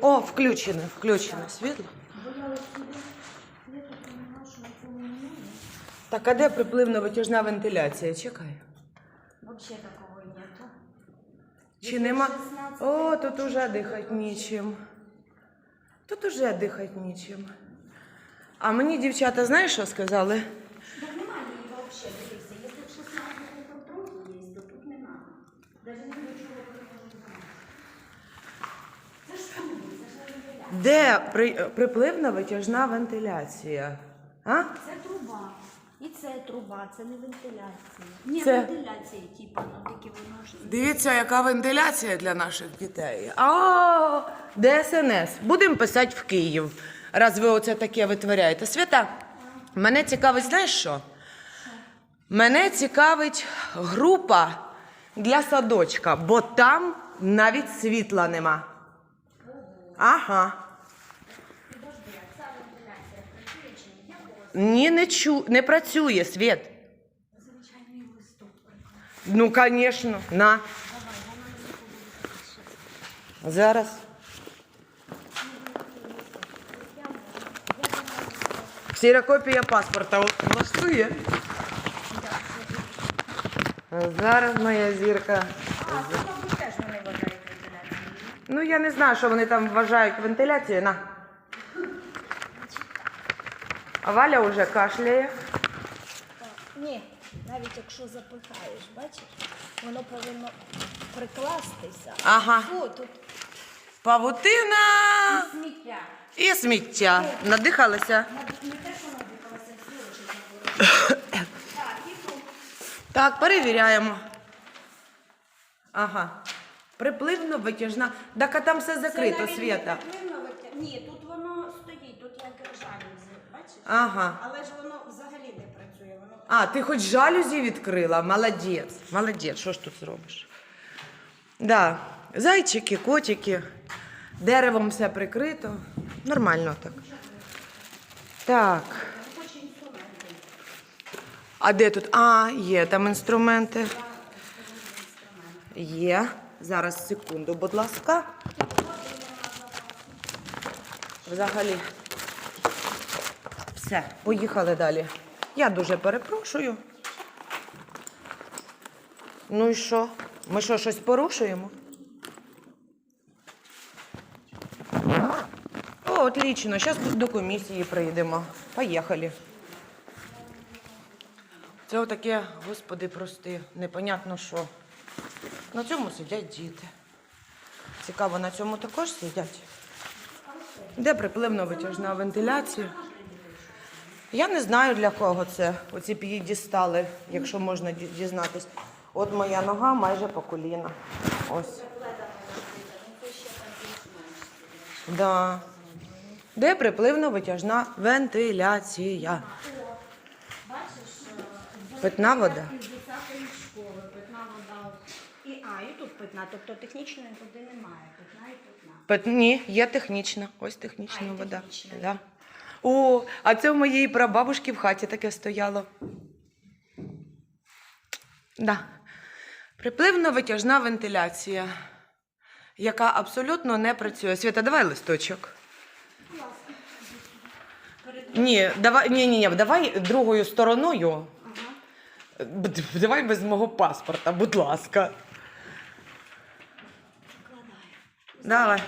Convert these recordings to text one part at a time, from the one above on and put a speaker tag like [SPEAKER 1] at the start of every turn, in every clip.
[SPEAKER 1] О, включене, включене світло.
[SPEAKER 2] Так,
[SPEAKER 1] а де припливно-витяжна вентиляція? Чекай.
[SPEAKER 2] Взагалі такого нету.
[SPEAKER 1] Чи нема? О, тут уже дихати нічим. Тут уже дихати нічим. А мені дівчата, знаєш, що сказали?
[SPEAKER 2] Так немає її взагалі, дивися. Якщо в 16 тут трохи є, то тут немає. Навіть не до чого приходити. Це ж труби, це ж не вентиляція.
[SPEAKER 1] Де при, припливно-витяжна вентиляція? А?
[SPEAKER 2] Це труба. І це труба, це не вентиляція. Ні,
[SPEAKER 1] Це-
[SPEAKER 2] вентиляція, типа, ну такі воно ж.
[SPEAKER 1] Дивіться, яка вентиляція для наших дітей. А, ДСНС. Будемо писати в Київ, раз ви оце таке витворяєте. Свята, мене цікавить, знаєш що? Мене цікавить група для садочка, бо там навіть світла нема. Ага.
[SPEAKER 2] Подожди, а ця вентиляція працює чи ні?
[SPEAKER 1] Не, чу, не працює світ.
[SPEAKER 2] звичайний листок.
[SPEAKER 1] Ну, звісно, на. Зараз. Ксерокопія паспорта влаштує. Зараз моя зірка.
[SPEAKER 2] А, це, мабуть, теж вони вважають вентиляцією.
[SPEAKER 1] Ну, я не знаю, що вони там вважають вентиляцією. На. А Валя вже кашляє.
[SPEAKER 2] Ні, навіть якщо запихаєш, бачиш, воно повинно прикластися.
[SPEAKER 1] Ага.
[SPEAKER 2] Фу, тут
[SPEAKER 1] Павутина
[SPEAKER 2] сміття.
[SPEAKER 1] і сміття. Надихалися.
[SPEAKER 2] Не те, що надихалося, всі очі забули. Так, і тут.
[SPEAKER 1] Так, перевіряємо. Ага. Припливно витяжна. Так, а там все закрито,
[SPEAKER 2] Це навіть
[SPEAKER 1] Свята.
[SPEAKER 2] не витя- Ні, тут воно стоїть, тут як жалюзі, бачиш?
[SPEAKER 1] Ага.
[SPEAKER 2] Але ж воно взагалі не працює. Воно
[SPEAKER 1] А, ти хоч жалюзі відкрила? Молодець. Молодець, що ж тут зробиш? Да. Зайчики, котики, деревом все прикрито. Нормально так. Так. А де тут? А, є там інструменти. Є. Зараз секунду, будь ласка. Взагалі. Все, поїхали далі. Я дуже перепрошую. Ну і що? Ми що, щось порушуємо? О, отлично. Зараз до комісії прийдемо. Поїхали. Це отаке, господи, прости, непонятно що. На цьому сидять діти. Цікаво, на цьому також сидять. Де припливно-витяжна вентиляція? Я не знаю для кого це. Оці п'єдістали, якщо можна ді- дізнатись. От моя нога майже по коліна. Ось. Да. Де припливно-витяжна вентиляція? Питна вода.
[SPEAKER 2] школи, питна вода. І, а, і тут питна, тобто технічної води немає. Питна і питна.
[SPEAKER 1] Ні, є технічна. Ось технічна вода. Да. О, а це в моєї прабабушки в хаті таке стояло. Да. Припливно-витяжна вентиляція, яка абсолютно не працює. Свята, давай листочок. Ні, давай, ні, ні, ні, давай другою стороною. Б- Давай без мого паспорта, будь ласка. Давай.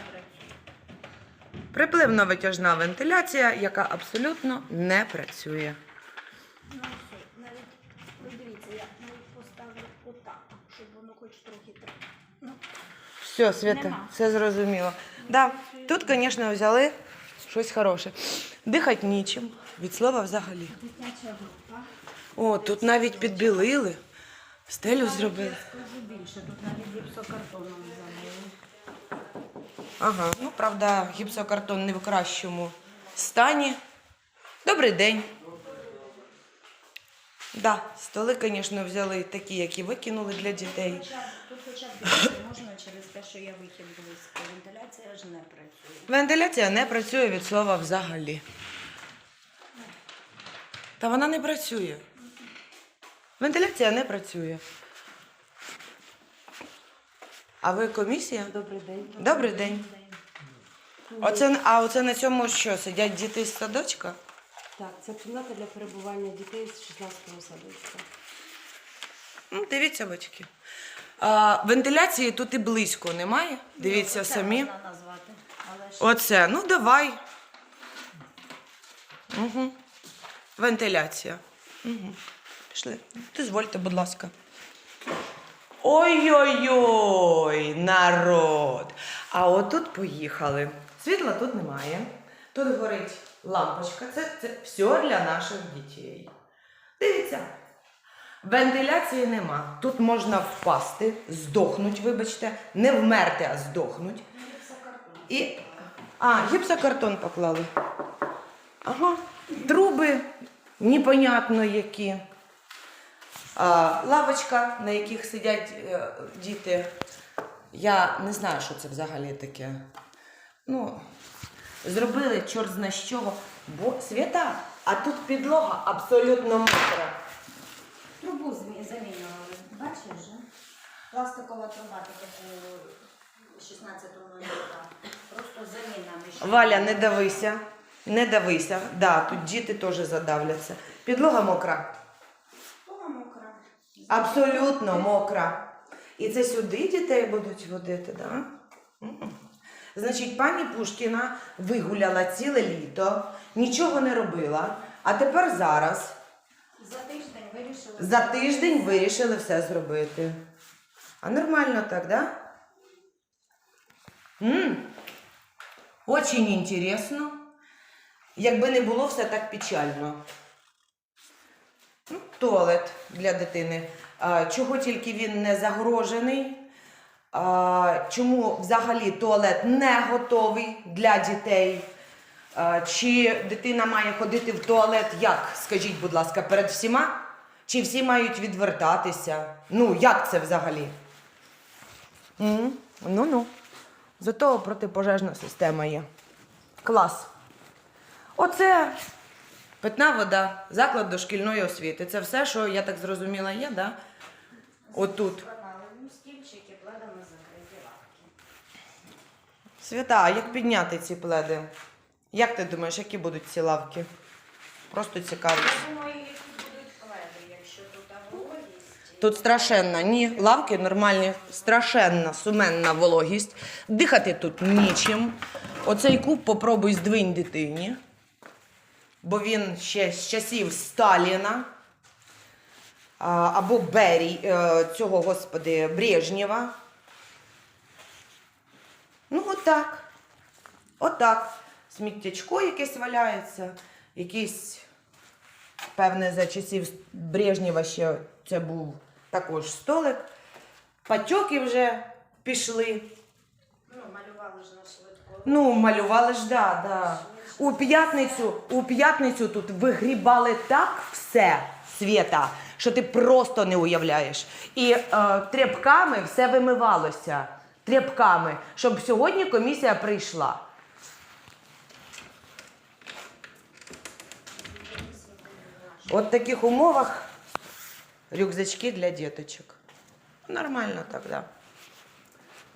[SPEAKER 1] Припливно-витяжна вентиляція, яка абсолютно не працює.
[SPEAKER 2] Ну, все, навіть, ви дивіться, я навіть поставлю отак, щоб воно хоч трохи так. Ну,
[SPEAKER 1] Все, Свята,
[SPEAKER 2] Нема.
[SPEAKER 1] все зрозуміло. Да, тут, звісно, взяли щось хороше. Дихати нічим, від слова взагалі.
[SPEAKER 2] дитяча група.
[SPEAKER 1] О, тут навіть підбілили, стелю зробили.
[SPEAKER 2] Скажу більше, тут навіть гіпсокартоном забили.
[SPEAKER 1] Ага, ну правда, гіпсокартон не в кращому стані. Добрий день. Да, столи, звісно, взяли такі, які викинули для дітей.
[SPEAKER 2] Тут хоча б можна через те, що я вихід близько. Вентиляція ж не працює.
[SPEAKER 1] Вентиляція не працює від слова взагалі. Та вона не працює. Вентиляція не працює. А ви комісія?
[SPEAKER 3] Добрий день.
[SPEAKER 1] Добрий день. Оце, а оце на цьому що? Сидять діти з садочка?
[SPEAKER 3] Так, це кімната для перебування дітей з 16-го садочка.
[SPEAKER 1] Ну, дивіться, батьки. А, вентиляції тут і близько немає. Дивіться
[SPEAKER 2] Це
[SPEAKER 1] самі.
[SPEAKER 2] можна назвати. Але ж
[SPEAKER 1] Оце, ну давай. Угу. Вентиляція. Угу. Пішли. Дозвольте, будь ласка. Ой-ой-ой, народ. А отут поїхали. Світла тут немає. Тут горить лампочка. Це, це все для наших дітей. Дивіться. Вентиляції нема. Тут можна впасти, здохнуть, вибачте, не вмерти, а здохнуть. І. А, гіпсокартон поклали. Ага. Труби непонятно які. Лавочка, на яких сидять е, діти. Я не знаю, що це взагалі таке. Ну, зробили чорт зна з чого. Бо свята, а тут підлога абсолютно мокра.
[SPEAKER 2] трубу замінювали. Бачиш же? Пластикова труба така 16-му року. Просто заміна між.
[SPEAKER 1] Валя, не давися. Не давися. Да, тут діти теж задавляться. Підлога мокра. Абсолютно мокра. І це сюди дітей будуть водити, так? Да? Значить, пані Пушкіна вигуляла ціле літо, нічого не робила, а тепер зараз,
[SPEAKER 2] За тиждень вирішили.
[SPEAKER 1] за тиждень вирішили все зробити. А нормально так, да? М. Очень інтересно. Якби не було все так печально. Ну, туалет для дитини. Чого тільки він не загорожений? А, чому взагалі туалет не готовий для дітей? Чи дитина має ходити в туалет як? Скажіть, будь ласка, перед всіма? Чи всі мають відвертатися? Ну, як це взагалі? Ну-ну. Зато протипожежна система є. Клас. Оце питна вода, заклад дошкільної освіти. Це все, що я так зрозуміла, є, да? Отут.
[SPEAKER 2] Стільчики, пледами закриті лавки.
[SPEAKER 1] Свята, а як підняти ці пледи? Як ти думаєш, які будуть ці лавки? Просто цікаво.
[SPEAKER 2] Я думаю, які будуть пледи, якщо тут вологість.
[SPEAKER 1] Тут страшенна, ні, лавки нормальні, страшенна, суменна вологість. Дихати тут нічим. Оцей куб попробуй здвинь дитині. Бо він ще з часів Сталіна або Бері, е, цього, господи, Брежнєва. Ну, отак. Отак. Сміттячко якесь валяється, якийсь Певне, за часів Брежнєва ще це був також столик. Патьоки вже пішли.
[SPEAKER 2] Ну, малювали ж на швидко.
[SPEAKER 1] Ну, малювали ж, да, да. У п'ятницю, у п'ятницю тут вигрібали так все світа, що ти просто не уявляєш. І е, тряпками все вимивалося. Тряпками, щоб сьогодні комісія прийшла. От в таких умовах рюкзачки для діточок. Нормально так, да.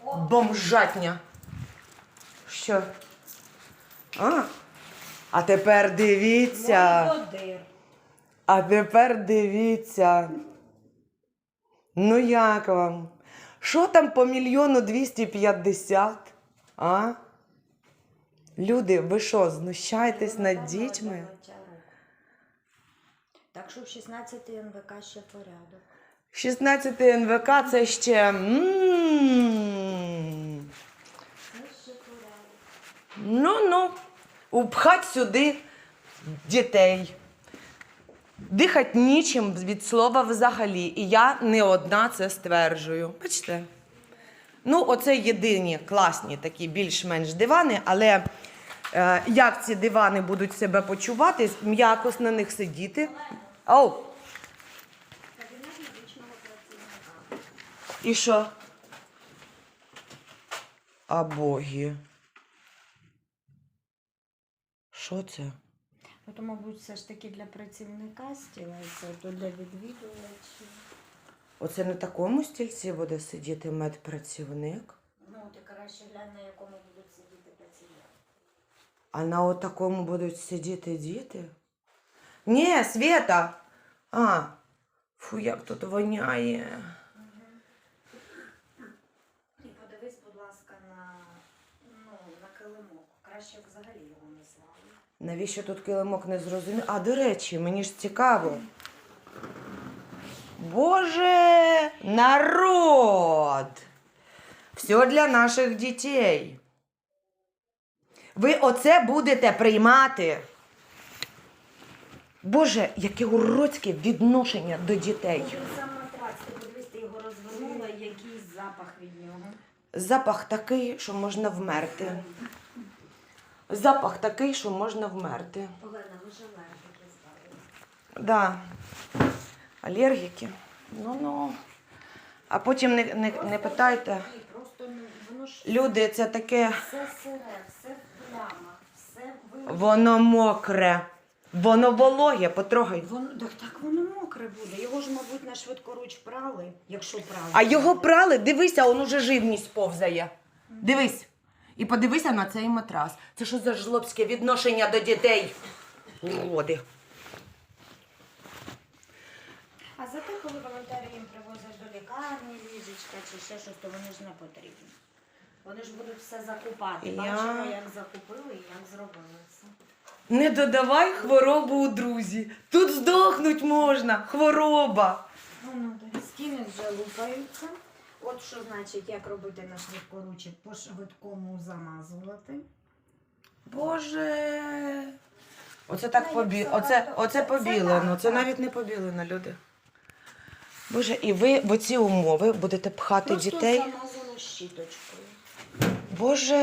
[SPEAKER 1] Бомжатня. Що? А? А тепер дивіться. А тепер дивіться. Ну як вам? Що там по мільйону двісті п'ятдесят? А? Люди, ви що, знущаєтесь над дітьми?
[SPEAKER 2] Так що в 16 НВК ще порядок.
[SPEAKER 1] 16 НВК це ще. м.
[SPEAKER 2] Це ще.
[SPEAKER 1] Ну ну, упхать сюди дітей. Дихать нічим від слова взагалі. І я не одна це стверджую. Бачите? Ну, оце єдині класні такі більш-менш дивани, але е, як ці дивани будуть себе почувати, м'якось на них сидіти. Оу, і що? А боги. Що це?
[SPEAKER 2] Ну, то, мабуть, все ж таки для працівника стілається, то для відвідувачів.
[SPEAKER 1] Оце на такому стільці буде сидіти медпрацівник,
[SPEAKER 2] Ну, ти краще глянь, на якому будуть сидіти пацієнти.
[SPEAKER 1] а на отакому будуть сидіти діти. Ні, Света! А, фу, як тут воняє.
[SPEAKER 2] І подивись, будь ласка, на, ну, на килимок. Краще взагалі.
[SPEAKER 1] Навіщо тут килимок не зрозумів? А, до речі, мені ж цікаво. Боже, народ! Все для наших дітей. Ви оце будете приймати. Боже, яке уродське відношення до дітей.
[SPEAKER 2] Він сам матрац, ти подивись, ти його розвернула, який запах від нього.
[SPEAKER 1] Запах такий, що можна вмерти. Запах такий, що можна вмерти.
[SPEAKER 2] Олена, ви ж алергіки здали.
[SPEAKER 1] Да. Алергіки. Ну ну. А потім не, не, не питайте.
[SPEAKER 2] Просто ну, воно ж
[SPEAKER 1] Люди, це таке.
[SPEAKER 2] все сире, все в плямах, все ви...
[SPEAKER 1] Воно мокре. Воно вологе, потрогай.
[SPEAKER 2] Воно, так, так воно мокре буде. Його ж, мабуть, на швидкоруч прали, якщо прали.
[SPEAKER 1] А його прали, дивися, он уже живність повзає. Дивись. І подивися на цей матрас. Це що за жлобське відношення до дітей? Уроди.
[SPEAKER 2] А зате, коли волонтери їм привозять до лікарні ліжечка чи ще щось, то вони ж не потрібні. Вони ж будуть все закупати.
[SPEAKER 1] Я-
[SPEAKER 2] Бачимо, як закупили і як зробили це.
[SPEAKER 1] Не додавай хворобу у друзі. Тут здохнуть можна. Хвороба.
[SPEAKER 2] Ну, ну, стіни вже лупаються. От що значить, як робити на швидкоручі, по швидкому замазувати.
[SPEAKER 1] Боже. Оце так побі... Оце, оце побілено. Це навіть не побілено, люди. Боже, і ви в оці умови будете пхати
[SPEAKER 2] Просто
[SPEAKER 1] дітей.
[SPEAKER 2] замазали щіточкою.
[SPEAKER 1] Боже.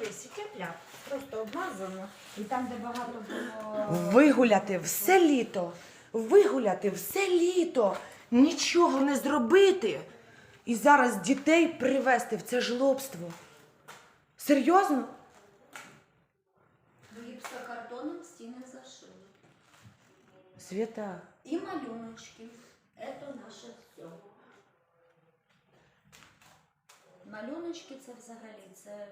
[SPEAKER 2] Дивись, тепля. Просто обмазано. І там, де багато було.
[SPEAKER 1] Вигуляти все літо. Вигуляти все літо. Нічого не зробити. І зараз дітей привезти в це жлобство. Серйозно?
[SPEAKER 2] Гіпсокартоном стіни зашили.
[SPEAKER 1] Свята.
[SPEAKER 2] І малюночки. Це наше все. Малюночки це взагалі. Це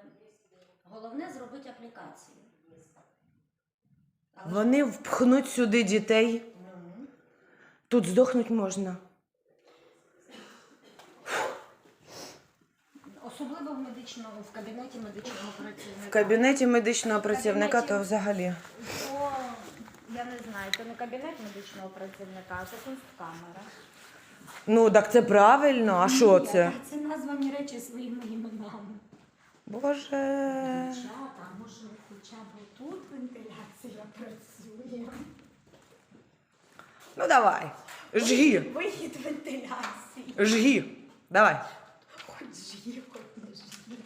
[SPEAKER 2] головне зробити аплікацію. Але
[SPEAKER 1] Вони впхнуть сюди дітей. Тут здохнуть можна.
[SPEAKER 2] Особливо в медичному, в кабінеті медичного працівника.
[SPEAKER 1] В кабінеті медичного працівника то взагалі.
[SPEAKER 2] То, я не знаю, це не кабінет медичного працівника, а це кунсткамера.
[SPEAKER 1] Ну, так це правильно. А що
[SPEAKER 2] Ні,
[SPEAKER 1] це?
[SPEAKER 2] Це названі речі своїми іменами.
[SPEAKER 1] Боже.
[SPEAKER 2] Дівчата, може хоча б тут вентиляція працює?
[SPEAKER 1] Ну давай. Жги.
[SPEAKER 2] Вихід вентиляції.
[SPEAKER 1] Жги. Давай.
[SPEAKER 2] Хоч жги, хоч не жги.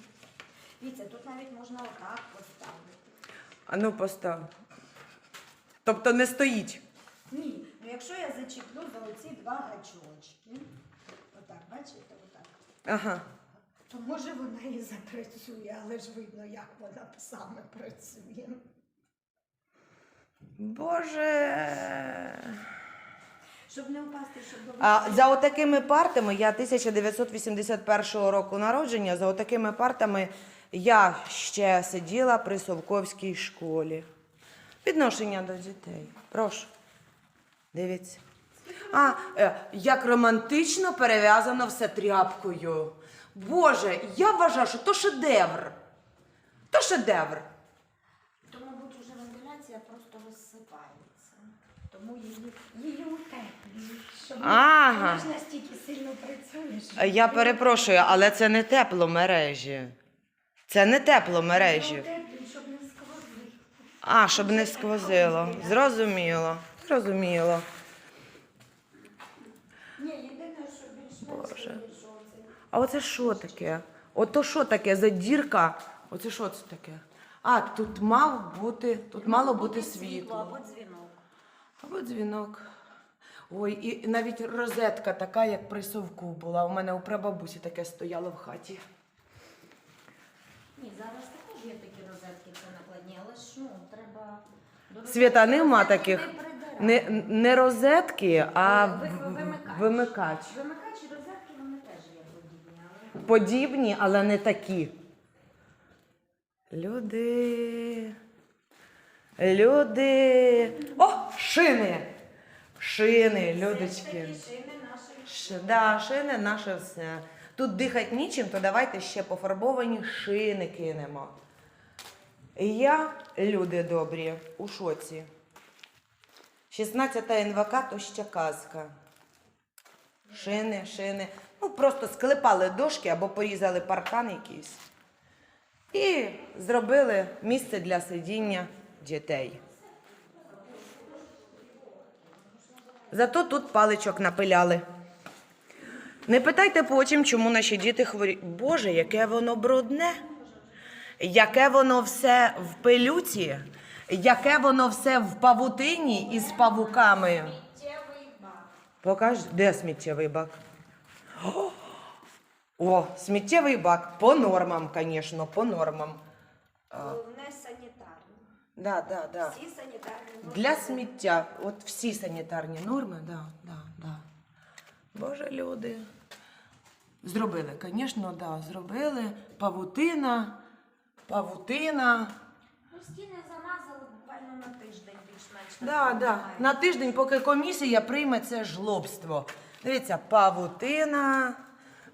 [SPEAKER 2] Дивіться, тут навіть можна отак поставити.
[SPEAKER 1] А ну постав. Тобто не стоїть.
[SPEAKER 2] Ні, ну якщо я зачеплю за оці два гачочки, отак, бачите, отак,
[SPEAKER 1] Ага.
[SPEAKER 2] то може вона і запрацює, але ж видно, як вона саме працює.
[SPEAKER 1] Боже.
[SPEAKER 2] Щоб не впасти, щоб до
[SPEAKER 1] А за отакими партами, я 1981 року народження, за отакими партами я ще сиділа при Совковській школі. Відношення до дітей. Прошу. Дивіться. А, е, як романтично перев'язано все тряпкою. Боже, я вважаю, що то шедевр. То шедевр.
[SPEAKER 2] То, мабуть, уже вентиляція просто розсипається. Тому її, її утеплюють. Щоб
[SPEAKER 1] Ага.
[SPEAKER 2] вона ж настільки сильно працює. що
[SPEAKER 1] Я перепрошую, але це не тепломережі. Це не тепломережі.
[SPEAKER 2] Не сквозить.
[SPEAKER 1] А, щоб не сквозило. Зрозуміло. Зрозуміло.
[SPEAKER 2] Ні, єдине, що більш-менш
[SPEAKER 1] Боже. А оце що таке? Ото що таке за дірка? Оце що це таке? А, тут мав бути, тут мало бути
[SPEAKER 2] або дзвінок.
[SPEAKER 1] Або дзвінок. Ой, і навіть розетка така, як при совку була. У мене у прабабусі таке стояло в хаті.
[SPEAKER 2] Ні, зараз також є такі розетки, це накладні, але ж ну, треба
[SPEAKER 1] Світа нема таких.
[SPEAKER 2] Придирати.
[SPEAKER 1] Не, не розетки, а
[SPEAKER 2] Ви- ви- вимикач.
[SPEAKER 1] вимикач.
[SPEAKER 2] І розетки вони теж є подібні, але
[SPEAKER 1] Подібні, але не такі. Люди. Люди. О, шини! Шини, людочки.
[SPEAKER 2] Ж шини наших
[SPEAKER 1] Ш, да, шини наше все. Тут дихати нічим, то давайте ще пофарбовані шини кинемо. Я, люди добрі, у шоці. 16 НВК то ще казка. Шини, шини. Ну, просто склепали дошки або порізали паркан якийсь. І зробили місце для сидіння дітей. Зато тут паличок напиляли. Не питайте потім, чому наші діти хворіють. Боже, яке воно брудне, яке воно все в пилюці, яке воно все в павутині із павуками. Покаж, де сміттєвий бак? О, О, сміттєвий бак. По нормам, звісно, по нормам.
[SPEAKER 2] Головне санітарне.
[SPEAKER 1] Да, да, да.
[SPEAKER 2] Всі санітарні норми.
[SPEAKER 1] Для сміття, от всі санітарні норми, да, да, да. Боже, люди. Зробили, звісно, да, зробили. Павутина, павутина.
[SPEAKER 2] Ну, стіни замазали буквально на тиждень більш-менш.
[SPEAKER 1] Да, да. На тиждень, поки комісія прийме це жлобство. Дивіться, павутина.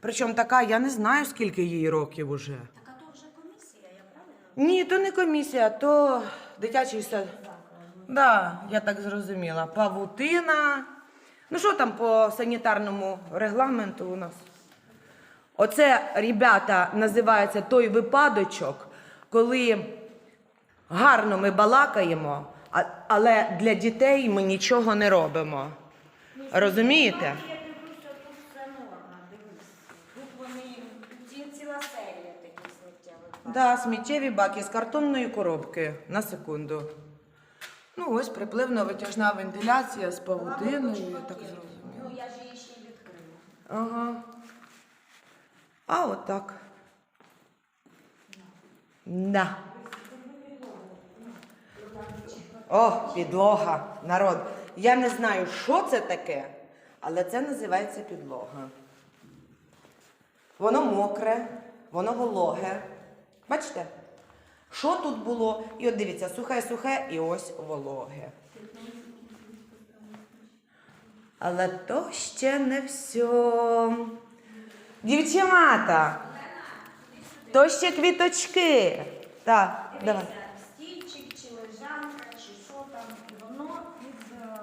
[SPEAKER 1] Причому така, я не знаю, скільки їй років уже.
[SPEAKER 2] Так а то вже комісія, я правильно?
[SPEAKER 1] Ні, то не комісія, то дитячий сад. Да, я так зрозуміла. Павутина. Ну що там по санітарному регламенту у нас? Оце, ребята, називається той випадочок, коли гарно ми балакаємо, але для дітей ми нічого не робимо. Розумієте? Да, сміттєві баки з картонної коробки. На секунду. Ну, ось припливно-витяжна вентиляція з павутиною, я так
[SPEAKER 2] Ну, я ж її ще й відкрила.
[SPEAKER 1] Ага. А отак. Да. О, підлога, народ. Я не знаю, що це таке, але це називається підлога. Воно мокре, воно вологе. Бачите? Що тут було? І от дивіться, сухе-сухе і ось вологе. Але то ще не все. Дівчата, то ще квіточки. Так, давай.
[SPEAKER 2] Стільчик чи лежанка, чи що там, і воно під, е,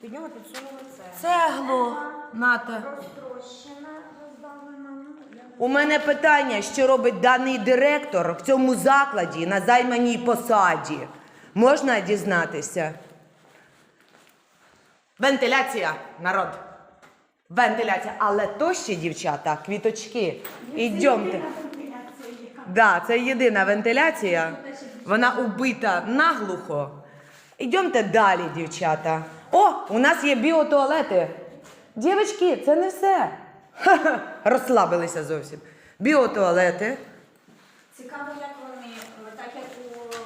[SPEAKER 2] під нього підсунули це.
[SPEAKER 1] Цеглу. Нате.
[SPEAKER 2] Розтрощена, роздавлена. Ну, я не
[SPEAKER 1] У мене питання, що робить даний директор в цьому закладі на займаній посаді. Можна дізнатися? Вентиляція, народ. Вентиляція. Але то ще, дівчата, квіточки. Ідемте. Да, це єдина вентиляція. Вона убита наглухо. Ідемте далі, дівчата. О, у нас є біотуалети. Дівчатки, це не все. Ха-ха, розслабилися зовсім. Біотуалети.
[SPEAKER 2] Цікаво, як вони, так як у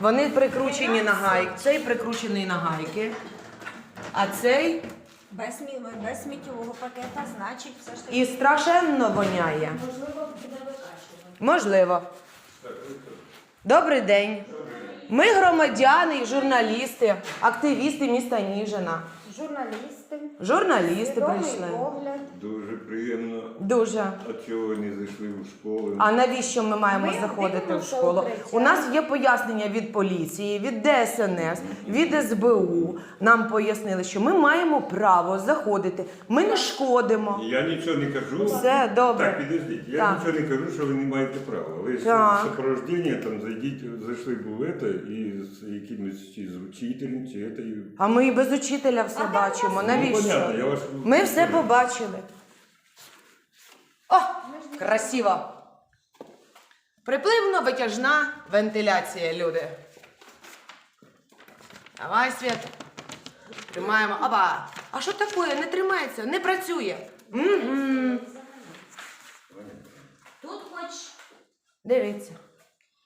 [SPEAKER 1] Вони прикручені на гайки. Цей прикручений на гайки. А цей
[SPEAKER 2] без, смі- без сміттєвого пакета, значить, все ж таки,
[SPEAKER 1] і страшенно воняє.
[SPEAKER 2] можливо, буде викачувати.
[SPEAKER 1] Можливо. Добрий день. Ми громадяни і журналісти, активісти міста Ніжина.
[SPEAKER 2] Журналісти,
[SPEAKER 1] Журналісти прийшли.
[SPEAKER 2] погляд.
[SPEAKER 4] Дуже приємно.
[SPEAKER 1] Дуже.
[SPEAKER 4] А чого ви не зайшли в школу?
[SPEAKER 1] А навіщо ми маємо
[SPEAKER 2] Ми
[SPEAKER 1] заходити в
[SPEAKER 2] дивимося
[SPEAKER 1] школу?
[SPEAKER 2] укриття.
[SPEAKER 1] У нас є пояснення від поліції, від ДСНС, від СБУ. Нам пояснили, що ми маємо право заходити. Ми не шкодимо.
[SPEAKER 4] Я нічого не кажу.
[SPEAKER 1] Все добре.
[SPEAKER 4] Так, підождіть. Я
[SPEAKER 1] Так.
[SPEAKER 4] нічого не кажу, що ви не маєте права. Ви з супроводження там зайдіть, зайшли були це, і з якимось чи з учителем, чи це. і-
[SPEAKER 1] А ми і без учителя все бачимо.
[SPEAKER 4] Ну,
[SPEAKER 1] Навіщо?
[SPEAKER 4] понятно, я вас...
[SPEAKER 1] Ми все побачили. О, красиво. Припливно-витяжна вентиляція, люди. Давай, Свят. Тримаємо. Опа. А що таке? Не тримається, не працює. Угу.
[SPEAKER 2] Тут хоч
[SPEAKER 1] Дивіться.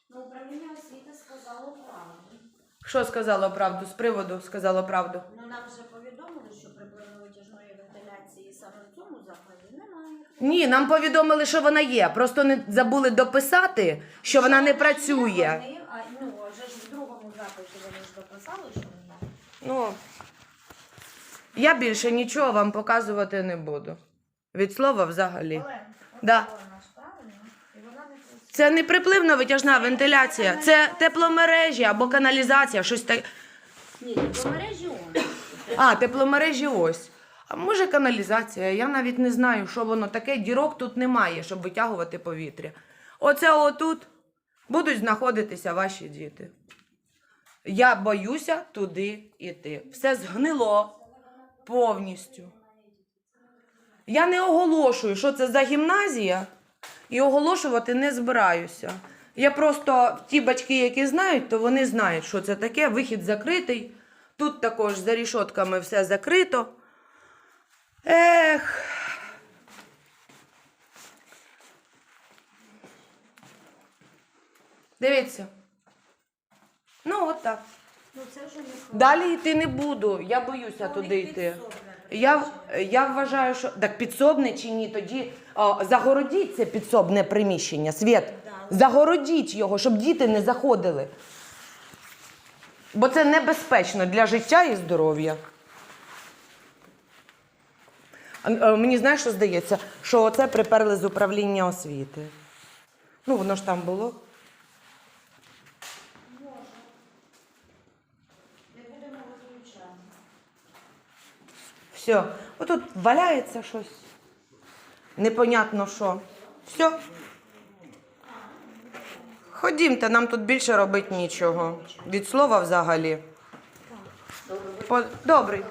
[SPEAKER 2] ну, управління освіти сказало правду.
[SPEAKER 1] Що сказала правду? З приводу сказала правду.
[SPEAKER 2] Ну нам вже повідомили, що припливно-витяжної вентиляції саме в цьому закладі немає.
[SPEAKER 1] Ні, нам повідомили, що вона є. Просто не забули дописати, що вона не працює.
[SPEAKER 2] А, ну, вже ж в другому запиті вони ж дописали, що немає.
[SPEAKER 1] Ну, я більше нічого вам показувати не буду. Від слова взагалі.
[SPEAKER 2] Але
[SPEAKER 1] Да.
[SPEAKER 2] вона ж правильно, і вона не працює.
[SPEAKER 1] Це не припливно-витяжна вентиляція, це тепломережі або каналізація, щось таке.
[SPEAKER 2] Ні, по мережі он.
[SPEAKER 1] А, тепломережі ось. А може каналізація? Я навіть не знаю, що воно таке. Дірок тут немає, щоб витягувати повітря. Оце отут будуть знаходитися ваші діти. Я боюся туди йти. Все згнило повністю. Я не оголошую, що це за гімназія, і оголошувати не збираюся. Я просто ті батьки, які знають, то вони знають, що це таке. Вихід закритий. Тут також за рішотками все закрито. Ех. Дивіться. Ну, от так.
[SPEAKER 2] Ну це вже не
[SPEAKER 1] Далі йти не буду. Я боюся туди йти. Я, я вважаю, що так підсобне чи ні, тоді о, загородіть це підсобне приміщення, Світ. Загородіть його, щоб діти не заходили. Бо це небезпечно для життя і здоров'я. Е, Мені знаєш, що здається, що оце приперли з управління освіти. Ну, воно ж там було. Все. Отут валяється щось. Непонятно що. Все. Ходімте, нам тут більше робити нічого. Від слова взагалі. Добрий.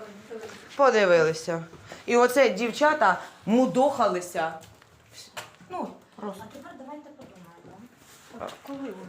[SPEAKER 1] Подивилися. І оце дівчата мудохалися. Ну, просто.
[SPEAKER 2] А тепер давайте подумаємо. От коли